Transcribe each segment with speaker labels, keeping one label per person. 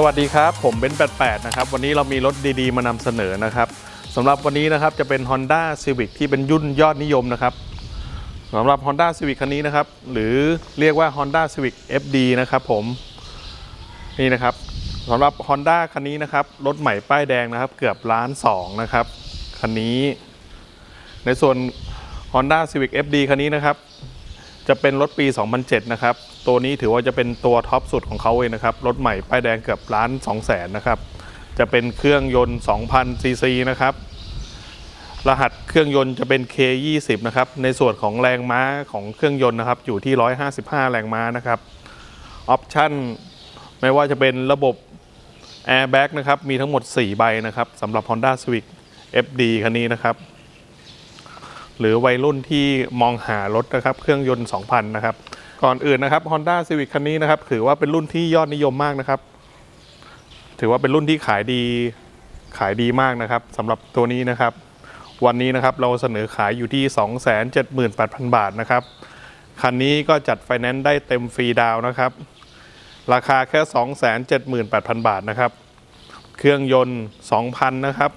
Speaker 1: สวัสดีครับ ผมเบนซ์88 นะครับ วันนี้เรามีรถดีๆ มานำเสนอนะครับสำหรับวันนี้นะครับจะเป็น Honda Civic ที่เป็นยุ่นยอดนิยมนะครับสำหรับ Honda Civic คันนี้นะครับ หรือเรียกว่า Honda Civic FD นะครับผม นี่นะครับสำหรับ Honda คันนี้นะครับ รถใหม่ป้ายแดงนะครับ เกือบล้านสองนะครับ คันนี้ ในส่วน Honda Civic FD คันนี้นะครับ จะเป็นรถปี 2007 นะครับ ตัวนี้ถือว่าจะเป็นตัวท็อปสุดของเขาเลยนะครับ รถใหม่ป้ายแดงเกือบล้าน2แสนนะครับ จะเป็นเครื่องยนต์ 2,000 ซีซีนะครับ รหัสเครื่องยนต์จะเป็น K20 นะครับ ในส่วนของแรงม้าของเครื่องยนต์นะครับ อยู่ที่ 155 แรงม้านะครับ ออปชั่นไม่ว่าจะเป็นระบบ Airbag นะครับ มีทั้งหมด 4 ใบนะครับสำหรับ Honda Civic FD คันนี้นะครับ หรือวัยรุ่นที่มองหารถนะครับเครื่องยนต์ 2,000 นะครับ ก่อนอื่นนะครับ Honda Civic คันนี้นะครับถือว่าเป็นรุ่นที่ยอดนิยมมากนะครับ ถือว่าเป็นรุ่นที่ขายดีขายดีมากนะครับสำหรับตัวนี้นะครับ วันนี้นะครับเราเสนอขายอยู่ที่ 278,000 บาทนะครับคันนี้ก็จัดไฟแนนซ์ได้เต็มฟรีดาวน์นะครับ ราคาแค่ 278,000 บาทนะครับ เครื่องยนต์ 2,000 นะครับ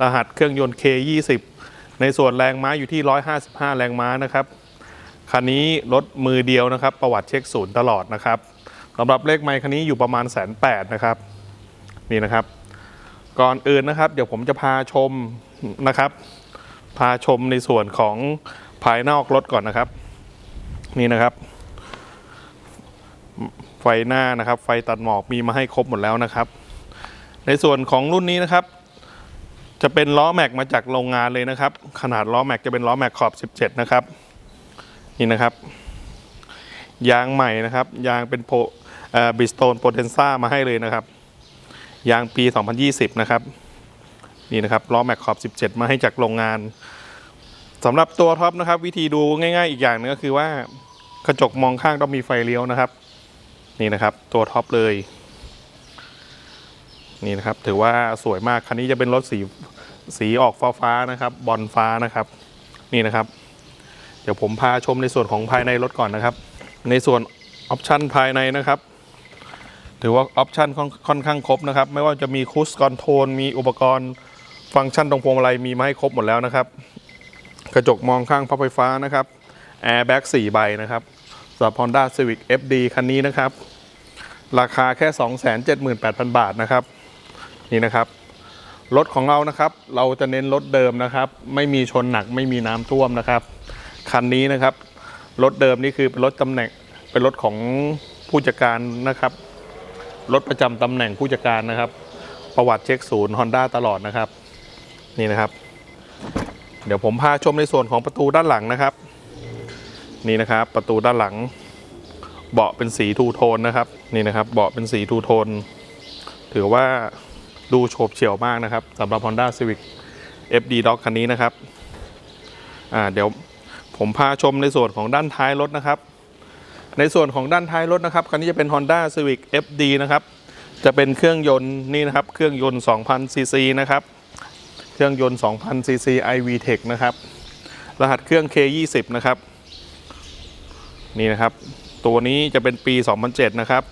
Speaker 1: รหัสเครื่องยนต์ K20 ในส่วนแรงม้าอยู่ที่ 155 แรงม้านะครับคันนี้รถมือเดียวนะครับ ประวัติเช็คศูนย์ตลอดนะครับสำหรับเลขไมค์คันนี้อยู่ประมาณแสนแปดนะครับนี่นะครับ ก่อนอื่นนะครับ เดี๋ยวผมจะพาชมนะครับ พาชมในส่วนของภายนอกรถก่อนนะครับ นี่นะครับ ไฟหน้านะครับ ไฟตัดหมอกมีมาให้ครบหมดแล้วนะครับ ในส่วนของรุ่นนี้นะครับ จะเป็นล้อแม็กมาจากโรงงานเลยนะครับ ขนาดล้อแม็กจะเป็นล้อแม็กขอบ 17 นะครับ นี่นะครับ ยางใหม่นะครับ ยางเป็นโพบิสโตนโพเทนซ่ามาให้เลยนะครับ ยางปี 2020 นะครับ นี่นะครับล้อแม็กขอบ 17 มาให้จากโรงงานสำหรับตัวท็อปนะครับ วิธีดูง่าย ๆ อีกอย่างหนึงก็คือว่ากระจกมองข้างต้องมีไฟเลี้ยวนะครับ นี่นะครับตัวท็อปเลยนี่นะครับถือว่าสวยมากคันนี้จะเป็นรถสี สีออกฟ้าฟ้าๆนะครับบอลฟ้านะครับ นี่นะครับ เดี๋ยวผมพาชมในส่วนของภายในรถก่อนนะครับ ในส่วนออปชันภายในนะครับ ถือว่าออปชันค่อนข้างครบนะครับ ไม่ว่าจะมีคูสคอนโทรลมีอุปกรณ์ฟังก์ชันตรงพวงมาลัยมีมาให้ครบหมดแล้วนะครับ กระจกมองข้างพับไฟฟ้านะครับแอร์แบ็ก4ใบนะครับสำหรับ Honda Civic FD คันนี้นะครับ ราคาแค่ 278,000 บาทนะครับ นี่นะครับ รถของเรานะครับ เราจะเน้นรถเดิมนะครับ ไม่มีชนหนักไม่มีน้ำท่วมนะครับ คันนี้นะครับ รถเดิมนี่คือเป็นรถตำแหน่งเป็นรถของผู้จัดการนะครับรถประจำตำแหน่งผู้จัดการนะครับ ประวัติเช็คศูนย์ Honda ตลอดนะครับ นี่นะครับ เดี๋ยวผมพาชมในส่วนของประตูด้านหลังนะครับ นี่นะครับ ประตูด้านหลัง เบาะเป็นสีทูโทนนะครับ นี่นะครับ เบาะเป็นสีทูโทน ถือว่า ดูโฉบเฉี่ยวมากนะครับสำหรับ Honda Civic FD Doc คันนี้นะครับเดี๋ยวผมพาชมในส่วนของด้านท้ายรถนะครับ ในส่วนของด้านท้ายรถนะครับคันนี้จะเป็น Honda Civic FD นะครับจะเป็นเครื่องยนต์นี่นะครับ เครื่องยนต์ 2,000 ซีซีนะครับ เครื่องยนต์ 2,000 ซีซี iVTEC นะครับ รหัสเครื่อง K20 นะครับ นี่นะครับ ตัวนี้จะเป็นปี 2007 นะครับ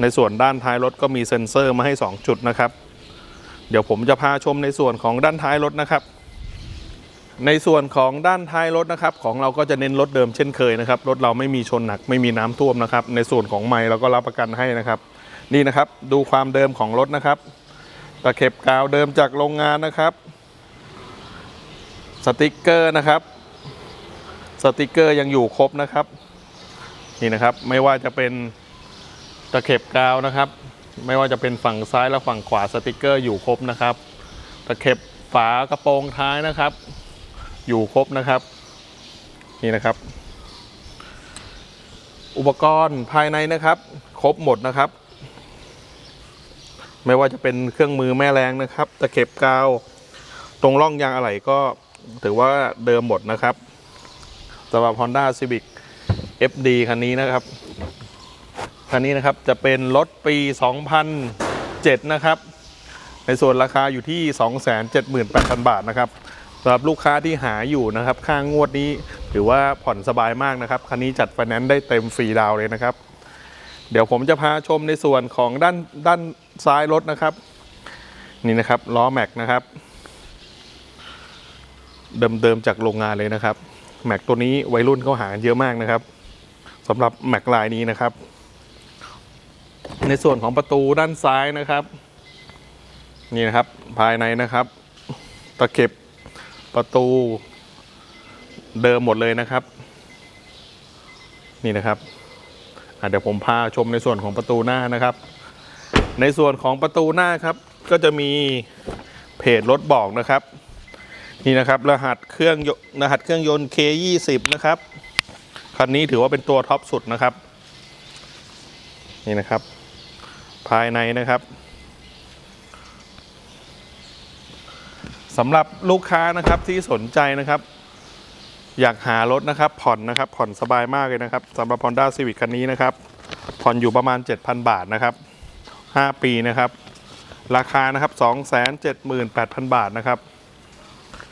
Speaker 1: ในส่วนด้านท้ายรถก็มีเซ็นเซอร์มาให้ 2 จุดนะครับ เดี๋ยวผมจะพาชมในส่วนของด้านท้ายรถนะครับ ในส่วนของด้านท้ายรถนะครับ ของเราก็จะเน้นรถเดิมเช่นเคยนะครับรถเราไม่มีชนหนักไม่มีน้ำท่วมนะครับ ในส่วนของไม้เราก็รับประกันให้นะครับ นี่นะครับดูความเดิมของรถนะครับตะเข็บกาวเดิมจากโรงงานนะครับ สติกเกอร์นะครับ สติกเกอร์ยังอยู่ครบนะครับ นี่นะครับไม่ว่าจะเป็นตะเข็บกาวนะครับ ไม่ว่าจะเป็นฝั่งซ้ายและฝั่งขวาสติกเกอร์อยู่ครบนะครับ ตะเข็บฝากระโปรงท้ายนะครับ อยู่ครบนะครับ นี่นะครับ อุปกรณ์ภายในนะครับ ครบหมดนะครับ ไม่ว่าจะเป็นเครื่องมือแม่แรงนะครับ ตะเข็บกาว ตรงร่องยางอะไหล่ก็ถือว่าเดิมหมดนะครับสำหรับ Honda Civic FD คันนี้นะครับ คันนี้นะครับจะเป็นรถปี 2007 นะครับ ในส่วนราคาอยู่ที่ 278,000 บาทนะครับสำหรับลูกค้าที่หาอยู่นะครับค่างวดนี้ถือว่าผ่อนสบายมากนะครับ คันนี้จัดไฟแนนซ์ได้เต็มฟรีดาวเลยนะครับ เดี๋ยวผมจะพาชมในส่วนของด้านด้านซ้ายรถนะครับ นี่นะครับล้อแม็กนะครับ เดิมๆจากโรงงานเลยนะครับแม็กตัวนี้วัยรุ่นเขาหาเยอะมากนะครับสำหรับแม็กลายนี้นะครับ ในส่วนของประตูด้านซ้ายนะครับ นี่นะครับภายในนะครับ ตะเข็บประตูเดิมหมดเลยนะครับ นี่นะครับเดี๋ยวผมพาชมในส่วนของประตูหน้านะครับ ในส่วนของประตูหน้าครับ ก็จะมีเพจรถบอกนะครับ นี่นะครับรหัสเครื่องยรหัสเครื่องยนต์ K20 นะครับคันนี้ถือว่าเป็นตัวท็อปสุดนะครับ นี่นะครับ ภายในนะครับสำหรับลูกค้านะครับที่สนใจนะครับ อยากหารถนะครับ ผ่อนนะครับ ผ่อนสบายมากเลยนะครับสำหรับ Honda Civic คันนี้นะครับ ผ่อนอยู่ประมาณ 7,000 บาทนะครับ 5 ปีนะครับ ราคานะครับ 278,000 บาทนะครับ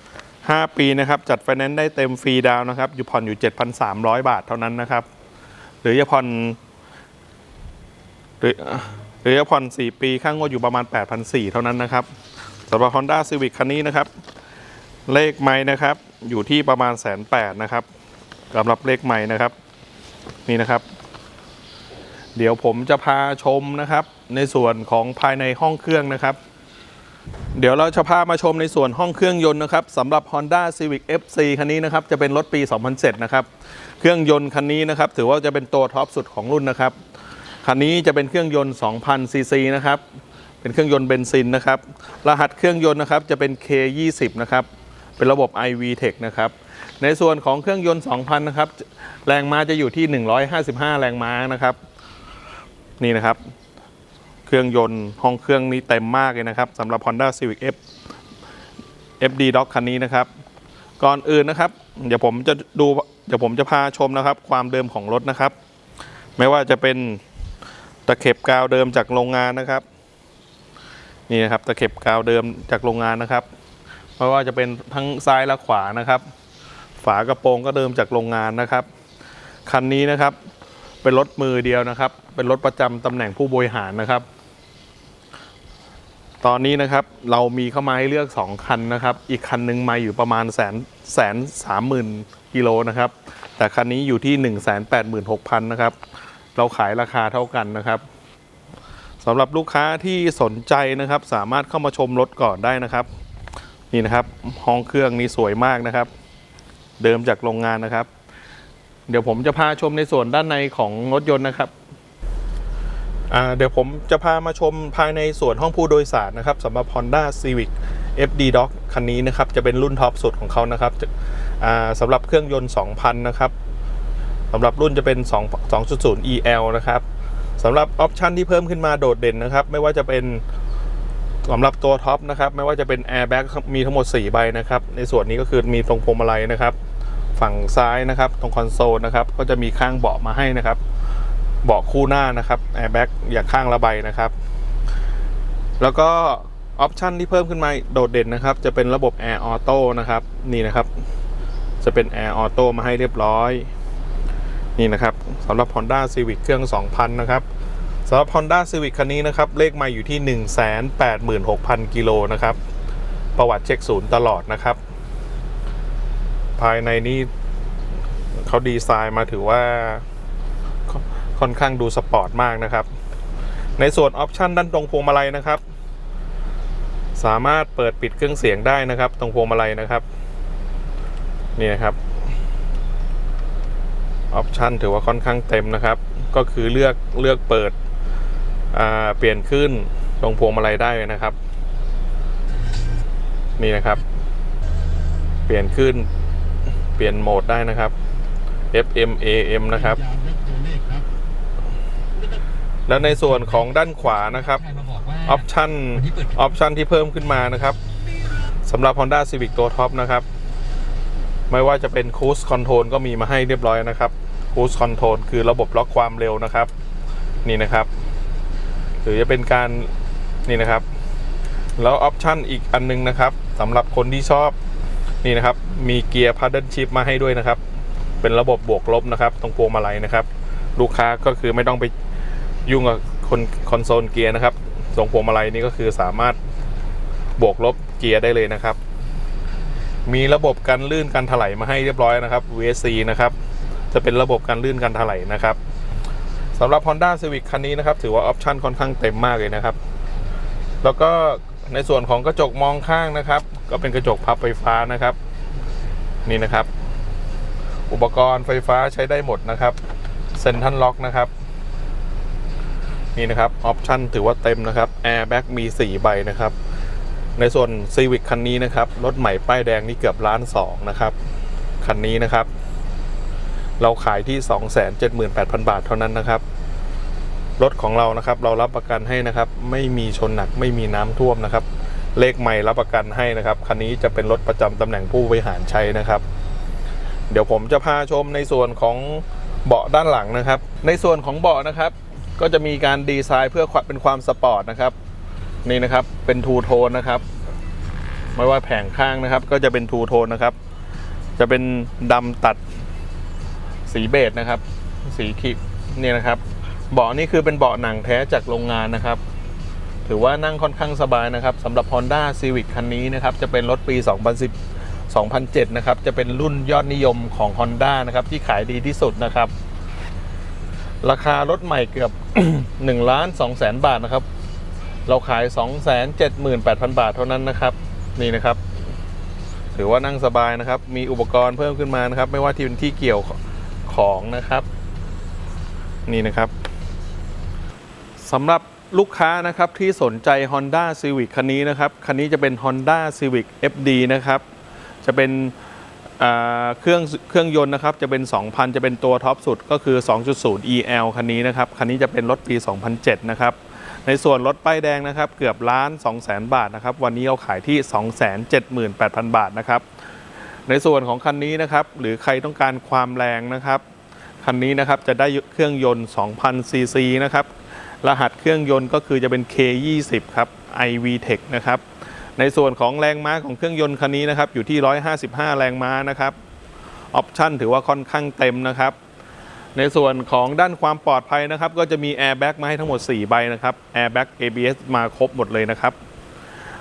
Speaker 1: 5 ปีนะครับ จัดไฟแนนซ์ได้เต็มฟรีดาวนะครับ อยู่ผ่อนอยู่ 7,300 บาทเท่านั้นนะครับ หรือจะผ่อนหรือ รือจะผ่อน 4 ปีค่างวดอยู่ประมาณ 8,400 เท่านั้นนะครับสำหรับ Honda Civic คันนี้นะครับ เลขไม้นะครับ อยู่ที่ประมาณแสนแปดนะครับสำหรับเลขไม้นะครับ นี่นะครับ เดี๋ยวผมจะพาชมนะครับ ในส่วนของภายในห้องเครื่องนะครับ เดี๋ยวเราจะพามาชมในส่วนห้องเครื่องยนต์นะครับสำหรับ Honda Civic FC คันนี้นะครับ จะเป็นรถปี 2007 นะครับ เครื่องยนต์คันนี้นะครับ ถือว่าจะเป็นตัวท็อปสุดของรุ่นนะครับ คันนี้จะเป็นเครื่องยนต์2,000ซีซีนะครับ เป็นเครื่องยนต์เบนซินนะครับ รหัสเครื่องยนต์นะครับจะเป็น K20 นะครับ เป็นระบบ iV Tech นะครับ ในส่วนของเครื่องยนต์2,000นะครับ แรงม้าจะอยู่ที่ 155 แรงม้านะครับ นี่นะครับ เครื่องยนต์ห้องเครื่องนี้เต็มมากเลยนะครับสำหรับ Honda Civic F FD Doc คันนี้นะครับ ก่อนอื่นนะครับ เดี๋ยวผมจะดู เดี๋ยวผมจะพาชมนะครับ ความเดิมของรถนะครับ ไม่ว่าจะเป็น ตะเข็บกาวเดิมจากโรงงานนะครับ นี่นะครับตะเข็บกาวเดิมจากโรงงานนะครับไม่ว่าจะเป็นทั้งซ้ายและขวานะครับ ฝากระโปรงก็เดิมจากโรงงานนะครับ คันนี้นะครับ เป็นรถมือเดียวนะครับ เป็นรถประจำตำแหน่งผู้บริหารนะครับ ตอนนี้นะครับเรามีเข้ามาให้เลือก 2 คันนะครับ อีกคันหนึ่งมาอยู่ประมาณแสนแสนสามหมื่นกิโลนะครับ แต่คันนี้อยู่ที่ 1 8 6 0 0 0นะครับ เราขายราคาเท่ากันนะครับสำหรับลูกค้าที่สนใจนะครับ สามารถเข้ามาชมรถก่อนได้นะครับ นี่นะครับห้องเครื่องนี้สวยมากนะครับ เดิมจากโรงงานนะครับ เดี๋ยวผมจะพาชมในส่วนด้านในของรถยนต์นะครับเดี๋ยวผมจะพามาชมภายในส่วนห้องผู้โดยสารนะครับสำหรับ Honda Civic FD Doc คันนี้นะครับ จะเป็นรุ่นท็อปสุดของเขานะครับสำหรับเครื่องยนต์ 2,000 นะครับ สำหรับรุ่นจะเป็น 2 2.0 EL นะครับสำหรับออปชันที่เพิ่มขึ้นมาโดดเด่นนะครับ ไม่ว่าจะเป็นสำหรับตัวท็อปนะครับ ไม่ว่าจะเป็นแอร์แบ็กมีทั้งหมด 4 ใบนะครับ ในส่วนนี้ก็คือมีตรงพวงมาลัยนะครับ ฝั่งซ้ายนะครับ ตรงคอนโซลนะครับ ก็จะมีข้างเบาะมาให้นะครับ เบาะคู่หน้านะครับแอร์แบ็กอย่างข้างละใบนะครับ แล้วก็ออปชันที่เพิ่มขึ้นมาโดดเด่นนะครับ จะเป็นระบบแอร์ออโต้นะครับ นี่นะครับ จะเป็นแอร์ออโต้มาให้เรียบร้อย นี่นะครับสำหรับ Honda Civic เครื่อง 2,000 นะครับสำหรับ Honda Civic คันนี้นะครับ เลขไมาอยู่ที่ 186,000 กิโลนะครับ ประวัติเช็คศูนย์ตลอดนะครับ ภายในนี้เขาดีไซน์มาถือว่าค่อนค่อนข้างดูสปอร์ตมากนะครับ ในส่วนออปชันด้านตรงพวงมาลัยนะครับ สามารถเปิดปิดเครื่องเสียงได้นะครับ ตรงพวงมาลัยนะครับ นี่นะครับ ออปชันถือว่าค่อนข้างเต็มนะครับ ก็คือเลือกเลือกเปิดเปลี่ยนขึ้นตรงพวงมาลัยได้เลยนะครับ นี่นะครับ เปลี่ยนขึ้น เปลี่ยนโหมดได้นะครับ FM AM นะครับ แล้วในส่วนของด้านขวานะครับออปชันออปชันที่เพิ่มขึ้นมานะครับสำหรับ Honda Civic ตัวท็อปนะครับ ไม่ว่าจะเป็น Cruise Control ก็มีมาให้เรียบร้อยนะครับ Cruise Control คือระบบล็อกความเร็วนะครับ นี่นะครับ หรือจะเป็นการนี่นะครับ แล้วออปชันอีกอันนึงนะครับสำหรับคนที่ชอบนี่นะครับ มีเกียร์พัดเดิลชิพมาให้ด้วยนะครับ เป็นระบบบวกลบนะครับ ตรงพวงมาลัยนะครับ ลูกค้าก็คือไม่ต้องไปยุ่งกับคนคอนโซลเกียร์นะครับทรงพวงมาลัยนี่ก็คือสามารถบวกลบเกียร์ได้เลยนะครับ มีระบบการลื่นการถลายมาให้เรียบร้อยนะครับ VSC นะครับ จะเป็นระบบการลื่นการถลายนะครับสำหรับ Honda Civic คันนี้นะครับ ถือว่าออปชันค่อนข้างเต็มมากเลยนะครับ แล้วก็ในส่วนของกระจกมองข้างนะครับ ก็เป็นกระจกพับไฟฟ้านะครับ นี่นะครับ อุปกรณ์ไฟฟ้าใช้ได้หมดนะครับเซนทันล็อกนะครับ นี่นะครับออปชันถือว่าเต็มนะครับแอร์แบ็กมี 4 ใบนะครับ ในส่วน Civic คันนี้นะครับ รถใหม่ป้ายแดงนี่เกือบล้านสองนะครับ คันนี้นะครับ เราขายที่ 278,000 บาทเท่านั้นนะครับ รถของเรานะครับ เรารับประกันให้นะครับ ไม่มีชนหนักไม่มีน้ำท่วมนะครับ เลขใหม่รับประกันให้นะครับ คันนี้จะเป็นรถประจำตำแหน่งผู้บริหารใช้นะครับ เดี๋ยวผมจะพาชมในส่วนของเบาะด้านหลังนะครับ ในส่วนของเบาะนะครับ ก็จะมีการดีไซน์เพื่อเป็นความสปอร์ตนะครับ นี่นะครับเป็นทูโทนนะครับ ไม่ว่าแผงข้างนะครับ ก็จะเป็นทูโทนนะครับ จะเป็นดำตัด สีเบจนะครับ สีครีมนี่ยนะครับ เบาะนี่คือเป็นเบาะหนังแท้จากโรงงานนะครับ ถือว่านั่งค่อนข้างสบายนะครับสำหรับ Honda Civic คันนี้นะครับ จะเป็นรถปี 2010 2007 นะครับ จะเป็นรุ่นยอดนิยมของ Honda นะครับ ที่ขายดีที่สุดนะครับ ราคารถใหม่เกือบ1ล้าน2แสนบาทนะครับ เราขาย 278,000 บาทเท่านั้นนะครับ นี่นะครับ ถือว่านั่งสบายนะครับ มีอุปกรณ์เพิ่มขึ้นมานะครับ ไม่ว่าที่เป็นที่เกี่ยว ของนะครับ นี่นะครับสำหรับลูกค้านะครับที่สนใจ Honda Civic คันนี้นะครับ คันนี้จะเป็น Honda Civic FD นะครับ จะเป็นเครื่องเครื่องยนต์นะครับจะเป็น 2,000 จะเป็นตัวท็อปสุดก็คือ 2.0 EL คันนี้นะครับ คันนี้จะเป็นรถปี 2007 นะครับ ในส่วนรถป้ายแดงนะครับ เกือบล้าน 2 0 0 0 0 0 บาทนะครับ วันนี้เราขายที่ 278,000 บาทนะครับ ในส่วนของคันนี้นะครับ หรือใครต้องการความแรงนะครับ คันนี้นะครับจะได้เครื่องยนต์2,000ซีซีนะครับ รหัสเครื่องยนต์ก็คือจะเป็น K20 ครับ IV Tech นะครับ ในส่วนของแรงม้าของเครื่องยนต์คันนี้นะครับ อยู่ที่ 155 แรงม้านะครับ ออปชั่นถือว่าค่อนข้างเต็มนะครับ ในส่วนของด้านความปลอดภัยนะครับ ก็จะมีแอร์แบ็กมาให้ทั้งหมด 4 ใบนะครับ แอร์แบ็ก ABS มาครบหมดเลยนะครับ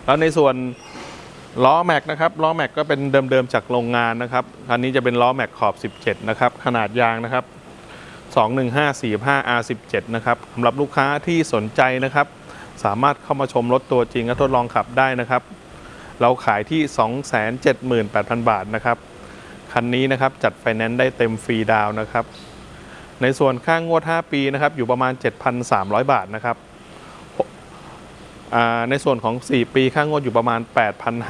Speaker 1: แล้วในส่วน ล้อแม็กนะครับล้อแม็กก็เป็นเดิมๆจากโรงงานนะครับคันนี้จะเป็นล้อแม็กขอบ 17 นะครับ ขนาดยางนะครับ 21545 R17 นะครับสำหรับลูกค้าที่สนใจนะครับ สามารถเข้ามาชมรถตัวจริงและทดลองขับได้นะครับ เราขายที่ 278,000 บาทนะครับ คันนี้นะครับจัดไฟแนนซ์ได้เต็มฟรีดาวนะครับ ในส่วนค่างวด 5 ปีนะครับอยู่ประมาณ 7,300 บาทนะครับ ในส่วนของ 4 ปีค่างวดอยู่ประมาณ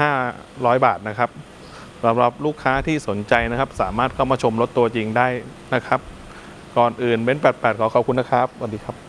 Speaker 1: 8,500 บาทนะครับสำหรับลูกค้าที่สนใจนะครับ สามารถเข้ามาชมรถตัวจริงได้นะครับ ก่อนอื่นเบนซ์88 ขอขอบคุณนะครับสวัสดีครับ